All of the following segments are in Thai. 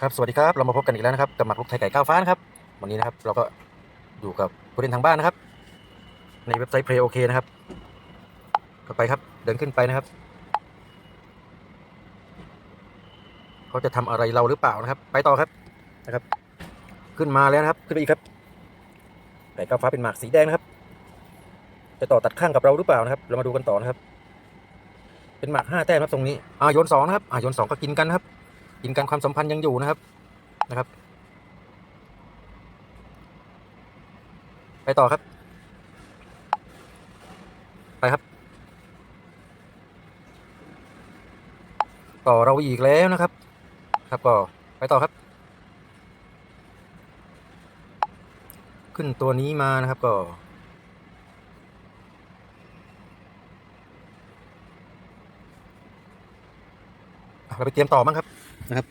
ครับสวัสดีครับเรามาพบกันอีกแล้วนะครับกับหมากรุกไทยไก่ก้าวฟ้านะครับวันนี้นะครับเราก็อยู่กับผู้เล่นทางบ้านนะครับ ในเว็บไซต์ Play OK นะครับก็ไปครับเดินขึ้นไปนะครับเขาจะทำอะไรเราหรือเปล่านะครับ ไปต่อครับนะครับ ขึ้นมาแล้วนะครับขึ้นไปอีกครับไก่ก้าวฟ้าเป็นหมากสีแดงนะครับ จะต่อตัดข้างกับเราหรือเปล่านะครับ เรามาดูกันต่อนะครับ เป็นหมากห้าแต้มครับตรงนี้อ่าโยนสองนะครับอ่าโยนสองก็กินกันครับ กินกันความสัมพันธ์ยังอยู่นะครับนะครับ ไปต่อครับ ไปครับ ต่อเราอีกแล้วนะครับ ครับก็ไปต่อครับ ขึ้นตัวนี้มานะครับก็เราไปเตรียมต่อมั้งครับ นะครับ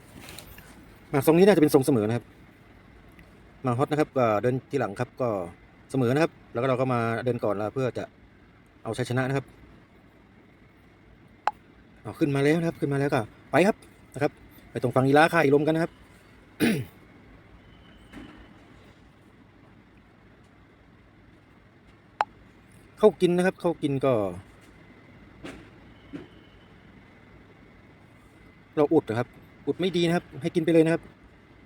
มาทรงนี้น่าจะเป็นทรงเสมอนะครับ มาฮอตนะครับก็เดินที่หลังครับก็เสมอนะครับ แล้วก็เราก็มาเดินก่อนแล้วเพื่อจะเอาชัยชนะนะครับเอาขึ้นมาแล้วนะครับ ขึ้นมาแล้วก็ไปครับนะครับ ไปตรงฝั่งอีลาค่ายลมกันนะครับเข้ากินนะครับ เข้ากินก็ เราอุดนะครับ อุดไม่ดีนะครับ ให้กินไปเลยนะครับ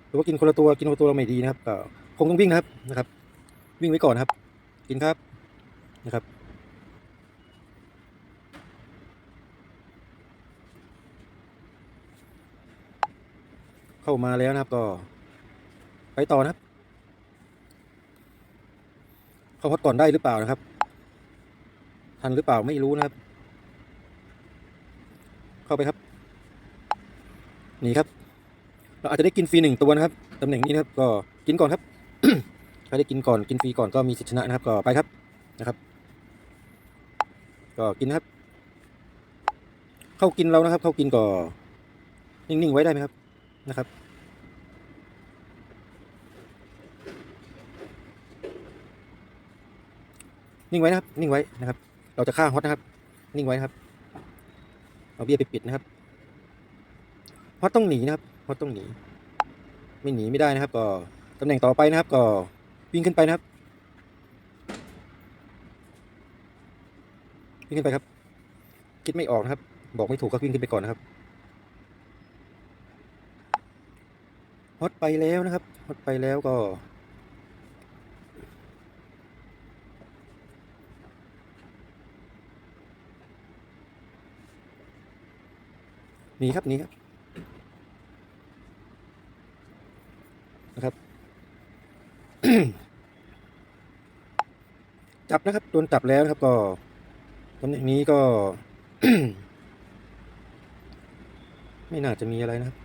หรือว่ากินคนละตัวกินคนละตัวเราไม่ดีนะครับก็คงต้องวิ่งนะครับนะครับ วิ่งไว้ก่อนนครับ กินครับนะครับเข้ามาแล้วนะครับก็ ไปต่อนะครับ เข้าฮอตก่อนได้หรือเปล่านะครับ ทันหรือเปล่าไม่รู้นะครับ เข้าไปครับ นี่ครับ เราอาจจะได้กินฟรีหนึ่งตัวนะครับตำแหน่งนี้นะครับ ก็กินก่อนครับใครได้กินก่อนกินฟรีก่อนก็มีสิทธิชนะนะครับ ก็ไปครับนะครับ ก็กินนะครับ เข้ากินเรานะครับ เข้ากินก็นิ่งๆไว้ได้ไหมครับนะครับนิ่งไว้นะครับ นิ่งไว้นะครับ เราจะฆ่าฮอตนะครับ นิ่งไว้นะครับ เอาเบี้ยไปปิดนะครับ ฮอตต้องหนีนะครับฮอตต้องหนี ไม่หนีไม่ได้นะครับ ก็ตำแหน่งต่อไปนะครับ ก็วิ่งขึ้นไปนะครับวิ่งขึ้นไปครับ คิดไม่ออกนะครับ บอกไม่ถูกก็วิ่งขึ้นไปก่อนนะครับฮอตไปแล้วนะครับฮอตไปแล้วก็หนีครับหนีครับนะครับ จับนะครับโดนจับแล้วนะครับก็ตำแหน่งนี้ก็ ไม่น่าจะมีอะไรนะครับ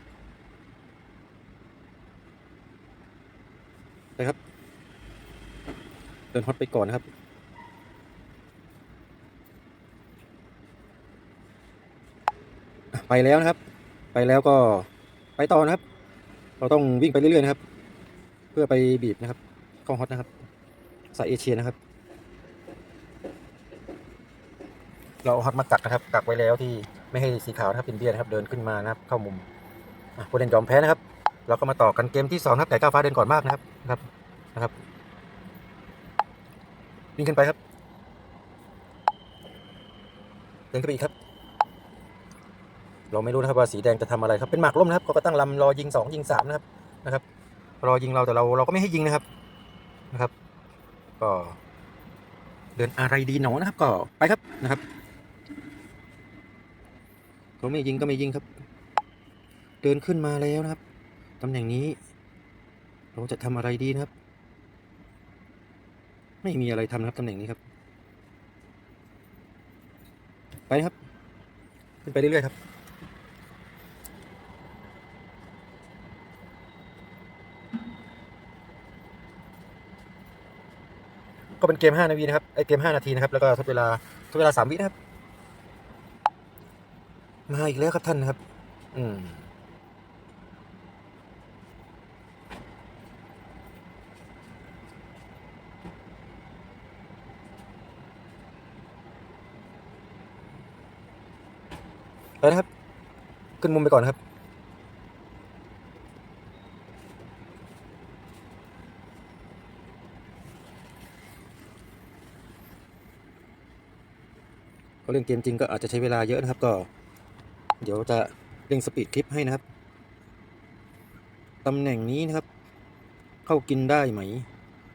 ไปครับเดินฮอตไปก่อนนะครับไปแล้วนะครับ ไปแล้วก็ไปต่อนะครับ เราต้องวิ่งไปเรื่อยๆนะครับ เพื่อไปบีบนะครับกล้องฮอตนะครับสายเอเชียนะครับ เราฮอตมากักนะครับกักไว้แล้วที่ไม่ให้สีขาวนะครับเป็นเบี้ยนะครับเดินขึ้นมานะครับเข้ามุมผู้เล่นยอมแพ้นะครับ เราก็มาต่อกันเกมที่สองนะครับไก่ก้าวฟ้าเดินก่อนมากนะครับนะครับนะครับวิ่งขึ้นไปครับ เดินขึ้นไปอีกครับ เราไม่รู้นะครับว่าสีแดงจะทำอะไรครับเป็นหมากร่มนะครับเขาก็ตั้งลำรอยิงสองยิงสามนะครับนะครับรอยิงเราแต่เราเราก็ไม่ให้ยิงนะครับนะครับ ก็เดินอะไรดีหนอนะครับ ก็ไปครับนะครับ เขาไม่ยิงก็ไม่ยิงครับ เดินขึ้นมาแล้วนะครับตำแหน่งนี้ เราจะทำอะไรดีนะครับ ไม่มีอะไรทำนะครับตำแหน่งนี้ครับ ไปครับ ขึ้นไปเรื่อยๆครับก็เป็นเกม 5 นาทีนะครับ ไอเกม 5 นาทีนะครับ แล้วก็ทดเวลาทดเวลา 3 วินะครับ มาอีกแล้วครับท่านครับ อืมไปนะครับ ขึ้นมุมไปก่อนครับเขาเล่นเกมจริงก็อาจจะใช้เวลาเยอะนะครับก็ เดี๋ยวจะเร่งสปีดคลิปให้นะครับ ตำแหน่งนี้นะครับ เข้ากินได้ไหม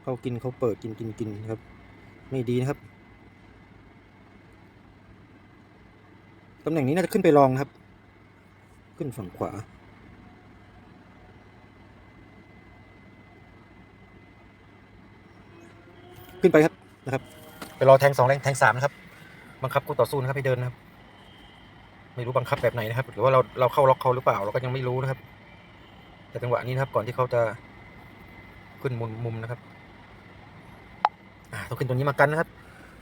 เข้ากินเขาเปิดกินกินกินครับ ไม่ดีนะครับ ตำแหน่งนี้น่าจะขึ้นไปลองครับ ขึ้นฝั่งขวาขึ้นไปครับนะครับ ไปรอแทงสองแรงแทงสามนะครับ บังคับคู่ต่อสู้นะครับให้เดินนะครับ ไม่รู้บังคับแบบไหนนะครับ หรือว่าเราเราเข้าล็อกเขาหรือเปล่า เราก็ยังไม่รู้นะครับ แต่จังหวะนี้นะครับ ก่อนที่เขาจะขึ้นมุมมุมนะครับอ่าต้องขึ้นตัวนี้มากันนะครับ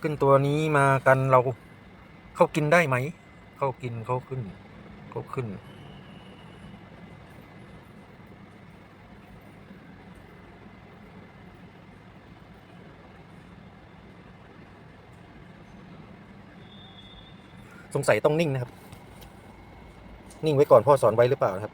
ขึ้นตัวนี้มากันเราเข้ากินได้ไหม เข้ากินเขาขึ้นเขาขึ้นสงสัยต้องนิ่งนะครับ นิ่งไว้ก่อนพ่อสอนไว้หรือเปล่าครับ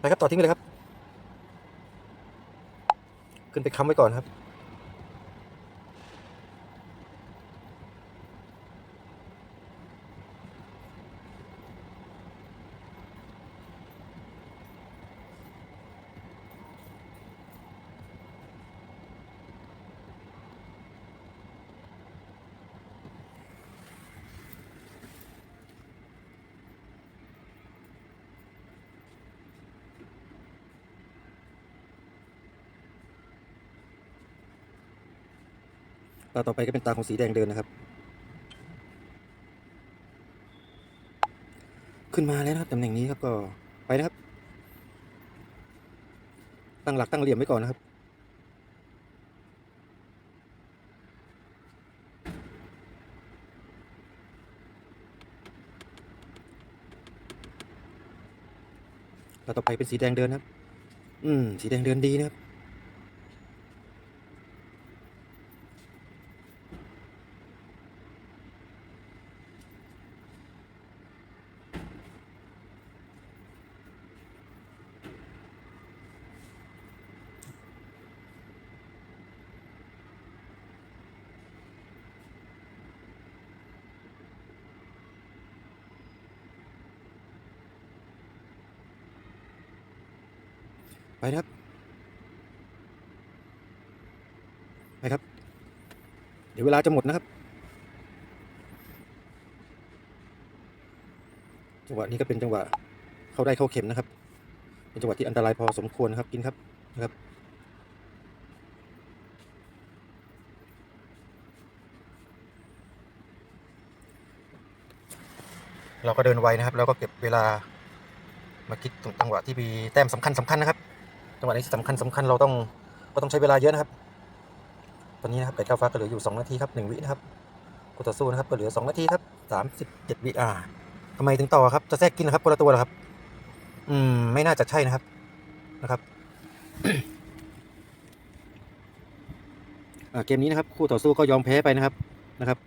ไปครับ ต่อทิ้งไปเลยครับ ขึ้นไปค้ำไว้ก่อนครับ ตาต่อไปก็เป็นตาของสีแดงเดินนะครับ ขึ้นมาแล้วนะครับตำแหน่งนี้ครับก็ไปนะครับ ตั้งหลักตั้งเหลี่ยมไว้ก่อนนะครับ ตาต่อไปเป็นสีแดงเดินนะครับ อืม สีแดงเดินดีนะครับ ไปครับ ไปครับ เดี๋ยวเวลาจะหมดนะครับ จังหวะนี้ก็เป็นจังหวะเข้าได้เข้าเข็มนะครับ เป็นจังหวะที่อันตรายพอสมควรนะครับกินครับนะครับเราก็เดินไวนะครับ แล้วก็เก็บเวลามาคิดตรงจังหวะที่มีแต้มสำคัญสำคัญนะครับ จังหวะนี้สำคัญสำคัญเราต้องก็ต้องใช้เวลาเยอะนะครับ ตอนนี้นะครับไก่ก้าวฟ้าก็เหลืออยู่ 2 นาทีครับ1วินะครับกูต่อสู้นะครับก็เหลือ 2 นาทีครับ37วิอ่าทำไมถึงต่อครับจะแทรกกินนะครับคนละตัวเหรอครับ อืม ไม่น่าจะใช่นะครับนะครับเกมนี้นะครับ คู่ต่อสู้ก็ยอมแพ้ไปนะครับนะครับ